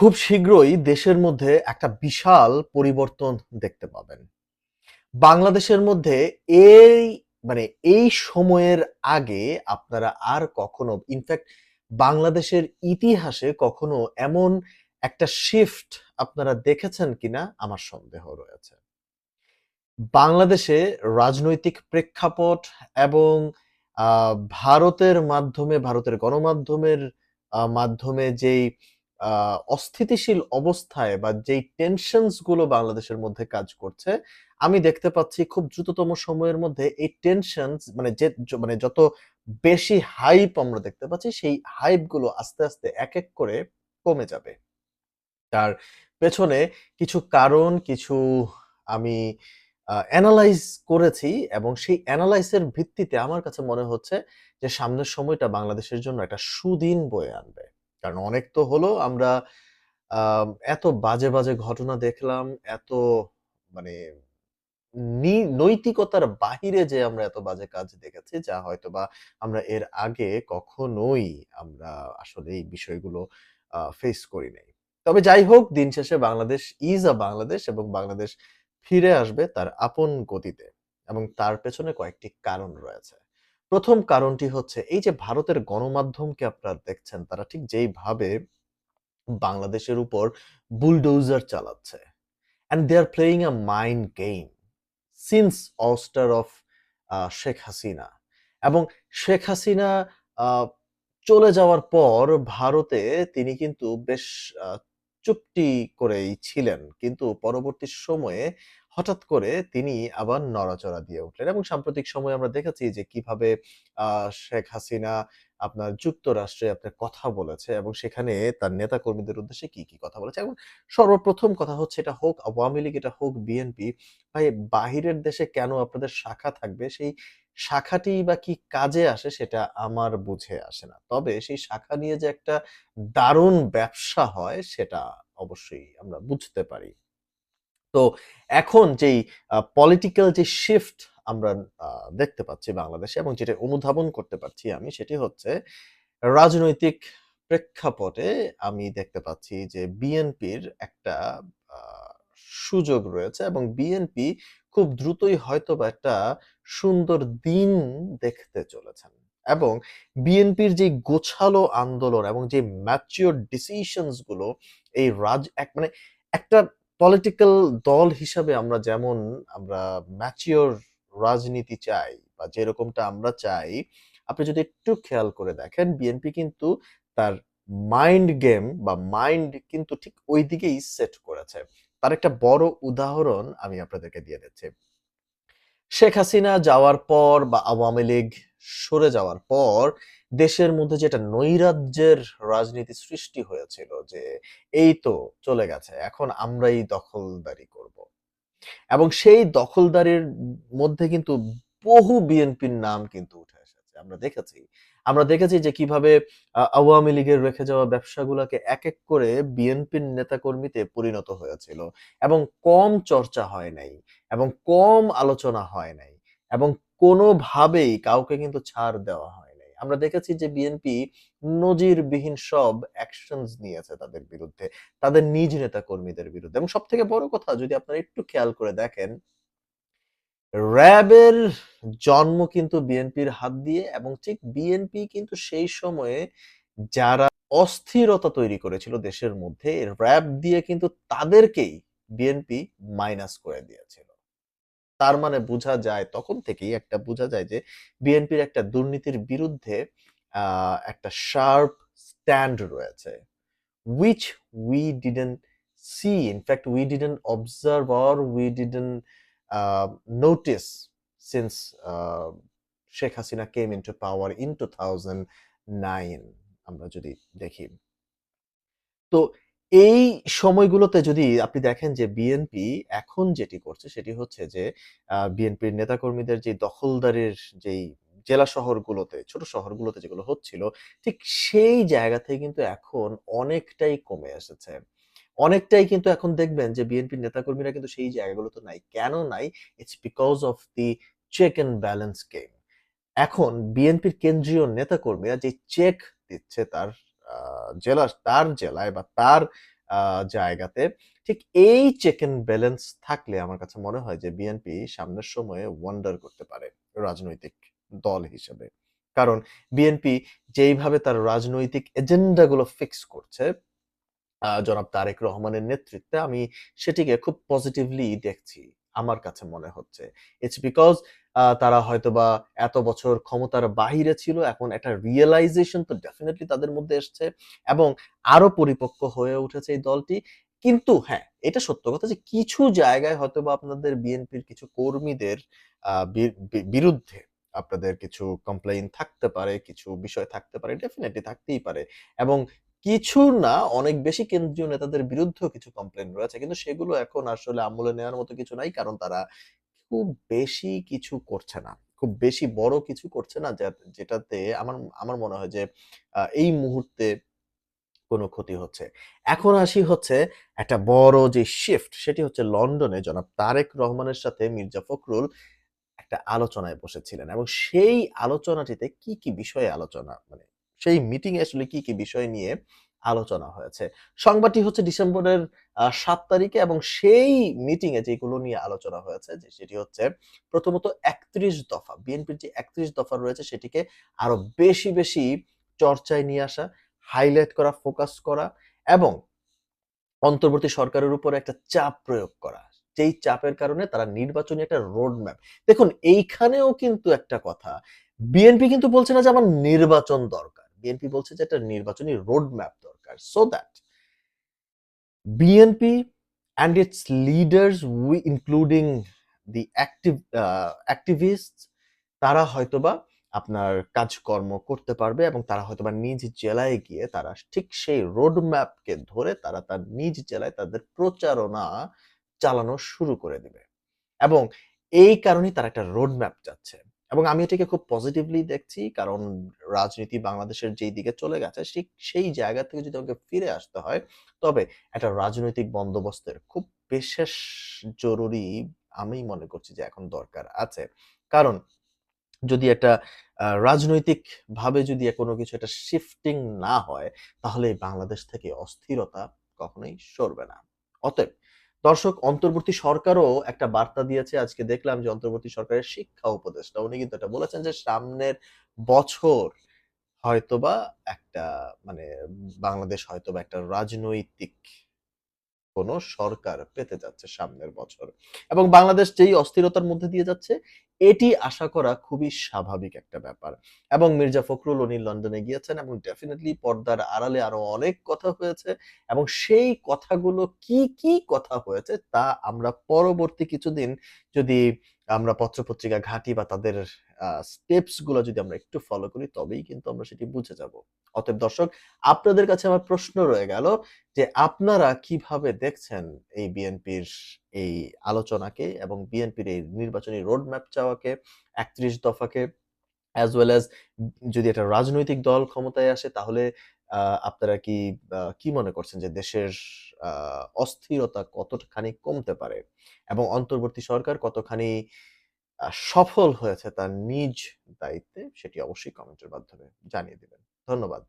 খুব শীঘ্রই দেশের মধ্যে একটা বিশাল পরিবর্তন দেখতে পাবেন। বাংলাদেশের মধ্যে এই মানে এই সময়ের আগে আপনারা আর কখনো ইনফ্যাক্ট বাংলাদেশের ইতিহাসে কখনো এমন একটা শিফট আপনারা দেখেছেন কিনা আমার সন্দেহ রয়েছে। বাংলাদেশে রাজনৈতিক প্রেক্ষাপট এবং ভারতের মাধ্যমে, ভারতের গণমাধ্যমের মাধ্যমে যেই অস্থিতিশীল অবস্থায় বা যেই টেনশনসগুলো বাংলাদেশের মধ্যে কাজ করছে, আমি দেখতে পাচ্ছি খুব দ্রুততম সময়ের মধ্যে এই টেনশন মানে যে মানে যত বেশি হাইপ আমরা দেখতে পাচ্ছি, সেই হাইপগুলো আস্তে আস্তে এক এক করে কমে যাবে। তার পেছনে কিছু কারণ, কিছু আমি অ্যানালাইজ করেছি এবং সেই অ্যানালাইসের ভিত্তিতে আমার কাছে মনে হচ্ছে যে সামনের সময়টা বাংলাদেশের জন্য একটা সুদিন বয়ে আনবে। কারণ অনেক তো হলো আমরা আম, এত বাজে বাজে ঘটনা দেখলাম এত মানে নৈতিকতার বাহিরে যে আমরা এত বাজে কাজ দেখেছি যা হয়তো বা আমরা এর আগে কখনোই আমরা আসলে এই বিষয়গুলো ফেস করি নাই। তবে যাই হোক দিন শেষে বাংলাদেশ ইজ আ বাংলাদেশ এবং বাংলাদেশ ফিরে আসবে তার আপন গতিতে এবং তার পেছনে কয়েকটি কারণ রয়েছে। প্রথম কারণটি হচ্ছে, এই যে ভারতের গণমাধ্যমকে আপনারা দেখছেন, তারা ঠিক যেইভাবে বাংলাদেশের উপর বুলডোজার চালাচ্ছে। And they are playing a mind game since ouster of Sheikh Hasina. এবং শেখ হাসিনা চলে যাওয়ার পর ভারতে তিনি কিন্তু বেশ চুপটি করেই ছিলেন। কিন্তু পরবর্তী সময়ে হঠাৎ করে তিনি আবার নড়াচড়া দিয়ে উঠলেন এবং সাম্প্রতিক সময়ে আমরা দেখেছি যে কীভাবে শেখ হাসিনা আপনার যুক্তরাষ্ট্রে আপনার কথা বলেছে এবং সেখানে তার নেতা কর্মীদের উদ্দেশ্যে কি কি কথা বলেছে এবং সর্বপ্রথম কথা হচ্ছে এটা হোক আওয়ামী লীগ, এটা হোক বিএনপি, ভাই বাহিরের দেশে কেন আপনাদের শাখা থাকবে? সেই শাখাটি বা কি কাজে আসে সেটা আমার বুঝে আসে না। তবে সেই শাখা নিয়ে যে একটা দারুণ ব্যবসা হয় সেটা অবশ্যই আমরা বুঝতে পারি। তো এখন যেই পলিটিক্যাল যে শিফট আমরা দেখতে পাচ্ছি বাংলাদেশে এবং যেটা অনুধাবন করতে পারছি আমি সেটি হচ্ছে রাজনৈতিক প্রেক্ষাপটে আমি দেখতে পাচ্ছি যে বিএনপির একটা সুযোগ রয়েছে এবং বিএনপি খুব দ্রুতই হয়তো বা একটা সুন্দর দিন দেখতে চলেছেন এবং বিএনপির যে গোছালো আন্দোলন এবং যে ম্যাচিওর ডিসিশনসগুলো এই রাজ, এক মানে একটা পলিটিক্যাল দল হিসাবে আমরা যেমন আমরা ম্যাচিওর রাজনীতি চাই বা যেরকমটা আমরা চাই, আপনি যদি একটু খেয়াল করে দেখেন বিএনপি কিন্তু তার মাইন্ড গেম বা মাইন্ড কিন্তু ঠিক ওই দিকেই সেট করেছে। তার একটা বড় উদাহরণ আমি আপনাদেরকে দিয়ে দিচ্ছি। শেখ হাসিনা যাওয়ার পর বা আওয়ামী লীগ সরে যাওয়ার পর দেশের মধ্যে যেটা নৈরাজ্যের রাজনীতি সৃষ্টি হয়েছিল যে এই তো চলে গেছে, এখন আমরাই দখলদারি করব। এবং সেই দখলদারির মধ্যে কিন্তু বহু বিএনপির নাম কিন্তু উঠে এসেছে। আমরা দেখেছি আমরা দেখেছি যে কীভাবে আওয়ামী লীগের রেখে যাওয়া ব্যবসাগুলোকে এক এক করে বিএনপির নেতাকর্মীতে পরিণত হয়েছিল এবং কম চর্চা হয় নাই এবং কম আলোচনা হয় নাই এবং কোনোভাবেই কাউকে কিন্তু ছাড় দেওয়া হয় আমরা দেখেছি যে বিএনপি নজিরবিহীন সব অ্যাকশনস নিয়েছে তাদের বিরুদ্ধে, তাদের নিজ নেতা কর্মীদের বিরুদ্ধে। এবং সব থেকে বড় কথা, যদি আপনারা একটু খেয়াল করে দেখেন, র্যাবের জন্ম কিন্তু বিএনপির হাত দিয়ে এবং ঠিক বিএনপি কিন্তু সেই সময়ে যারা অস্থিরতা তৈরি করেছিল দেশের মধ্যে, র্যাব দিয়ে কিন্তু তাদেরকেই বিএনপি মাইনাস করে দিয়েছিল। তার মানে বোঝা যায় তখন থেকেই একটা বোঝা যায় যে বিএনপির একটা দুর্নীতির বিরুদ্ধে একটা শার্প স্ট্যান্ড রয়েছে which we didn't see. In fact, we didn't observe or we didn't uh, notice since uh, Sheikh Hasina came into power in 2009. আমরা যদি দেখি তো এই সময়গুলোতে যদি আপনি দেখেন যে বিএনপি এখন যেটি করছে সেটি হচ্ছে যে বিএনপির নেতাকর্মীদের যে দখলদারির যেই জেলা শহরগুলোতে, ছোট শহরগুলোতে যেগুলো হচ্ছিল, ঠিক সেই জায়গা থেকে কিন্তু এখন অনেকটাই কমে এসেছে। অনেকটাই কিন্তু এখন দেখবেন যে বিএনপির নেতাকর্মীরা কিন্তু সেই জায়গাগুলোতে নাই। কেন নাই? It's because of the check and balance game এখন বিএনপির কেন্দ্রীয় নেতাকর্মীরা যে চেক দিচ্ছে তার জেলা, তার জেলায় বা তার জায়গাতে ঠিক এই চেক অ্যান্ড ব্যালেন্স থাকলে আমার কাছে মনে হয় যে বিএনপি সামনের সময়ে ওয়ান্ডার করতে পারে রাজনৈতিক দল হিসেবে। কারণ বিএনপি যেইভাবে তার রাজনৈতিক এজেন্ডাগুলো ফিক্স করছে জনাব তারেক রহমানের নেতৃত্বে আমি সেটিকে খুব পজিটিভলি দেখছি। আমার কাছে মনে হচ্ছে। ইটস বিকজ তারা হয়তোবা এত বছর ক্ষমতার বাহিরে ছিল। এখন একটা রিয়ালাইজেশন তো ডেফিনিটলি তাদের মধ্যে এসছে এবং আরও পরিপক্ক হয়ে উঠেছে এই দলটি। কিন্তু হ্যাঁ, এটা সত্য কথা যে কিছু জায়গায় হয়তোবা আপনাদের বিএনপির কিছু কর্মীদের বিরুদ্ধে আপনাদের কিছু কমপ্লেইন থাকতে পারে, কিছু বিষয় থাকতে পারে। ডেফিনিটলি থাকতেই পারে এবং কিছু না অনেক বেশি কেন্দ্রীয় নেতাদের বিরুদ্ধেও কিছু কমপ্লেইন রয়েছে। কিন্তু সেগুলো এখন আসলে আমলে নেওয়ার মতো কিছু নাই। কারণ তারা খুব বেশি কিছু করছে না। খুব বেশি বড় কিছু করছে না যেটাতে আমার আমার মনে হয় যে এই মুহূর্তে কোনো ক্ষতি হচ্ছে। এখন আসি হচ্ছে একটা বড় যে শিফট সেটি হচ্ছে লন্ডনে জনাব তারেক রহমানের সাথে মির্জা ফখরুল একটা আলোচনায় বসেছিলেন এবং সেই আলোচনাটিতে কি, কি বিষয়ে আলোচনা মানে সেই মিটিং এ আসলে কি, কি বিষয় নিয়ে আলোচনা হয়েছে। সংবাদটি হচ্ছে ডিসেম্বরের ৭ তারিখে এবং সেই মিটিং এ যেগুলো নিয়ে আলোচনা হয়েছে যে সেটি হচ্ছে প্রথমত ৩১ দফা। বিএনপির যে ৩১ দফা রয়েছে সেটিকে আরও বেশি, বেশি চর্চায় নিয়ে আসা, হাইলাইট করা, ফোকাস করা এবং অন্তর্বর্তী সরকারের উপর একটা চাপ প্রয়োগ করা। যেই চাপের কারণে তারা নির্বাচনী একটা রোড ম্যাপ দেখুন এইখানেও কিন্তু একটা কথা, বিএনপি কিন্তু বলছে না যে আমার নির্বাচন দরকার। বিএনপি বলছে যে একটা নির্বাচনী রোড ম্যাপ দরকার। So that BNP leaders, we including the active uh activists, তারা হয়তোবা আপনার কাজকর্ম করতে পারবে এবং তারা হয়তোবা নিজ জেলায় গিয়ে তারা ঠিক সেই রোড ম্যাপকে ধরে তারা তার নিজ জেলায় তাদের প্রচারণা চালানো শুরু করে দিবে। এবং এই কারণেই তারা একটা রোড ম্যাপ চাচ্ছে। এবং আমি এটাকে খুব পজিটিভলি দেখছি। কারণ রাজনীতি বাংলাদেশের যেই দিকে চলে গেছে ঠিক সেই জায়গা থেকে যদি আমাকে ফিরে আসতে হয়, তবে একটা রাজনৈতিক বন্দোবস্তের খুব বিশেষ জরুরি আমি মনে করছি যে এখন দরকার আছে। কারণ যদি একটা আ রাজনৈতিকভাবে যদি কোনো কিছু একটা শিফটিং না হয়, তাহলে বাংলাদেশ থেকে অস্থিরতা কখনোই সরবে না। অতএব দর্শক অন্তর্বর্তী সরকারও একটা বার্তা দিয়েছে। আজকে দেখলাম যে অন্তর্বর্তী সরকারের শিক্ষা উপদেষ্টা উনি কিন্তু এটা বলেছেন যে সামনের বছর হয়তোবা একটা মানে বাংলাদেশ হয়তোবা একটা রাজনৈতিক কোন সরকার পেতে যাচ্ছে সামনের বছর। এবং বাংলাদেশ যেই অস্থিরতার মধ্যে দিয়ে যাচ্ছে, এটি আশা করা খুবই স্বাভাবিক একটা ব্যাপার। এবং মির্জা ফখরুল উনি লন্ডনে গিয়েছেন এবং ডেফিনেটলি পর্দার আড়ালে আরও অনেক কথা হয়েছে এবং সেই কথাগুলো কি, কি কথা হয়েছে তা আমরা পরবর্তী কিছুদিন যদি আমরা পত্র-পত্রিকা ঘাঁটি বা তাদের আ স্টেপসগুলো যদি আমরা একটু ফলো করি তবেই কিন্তু আমরা সেটি বুঝে যাব। অতএব দর্শক আপনাদের কাছে আমার প্রশ্ন রয়ে গেল যে আপনারা কীভাবে দেখছেন এই বিএনপির এই আলোচনাকে এবং বিএনপির এই নির্বাচনী রোড ম্যাপ চাওয়াকে, ৩১ দফাকে অ্যাজ ওয়েল as যদি একটা রাজনৈতিক দল ক্ষমতায় আসে তাহলে আপনারা কি কি মনে করছেন যে দেশের অস্থিরতা কতখানি কমতে পারে? এবং অন্তর্বর্তী সরকার কতখানি সফল হয়েছে তার নিজ দায়িত্বে সেটি অবশ্যই কমেন্টের মাধ্যমে জানিয়ে দেবেন ধন্যবাদ।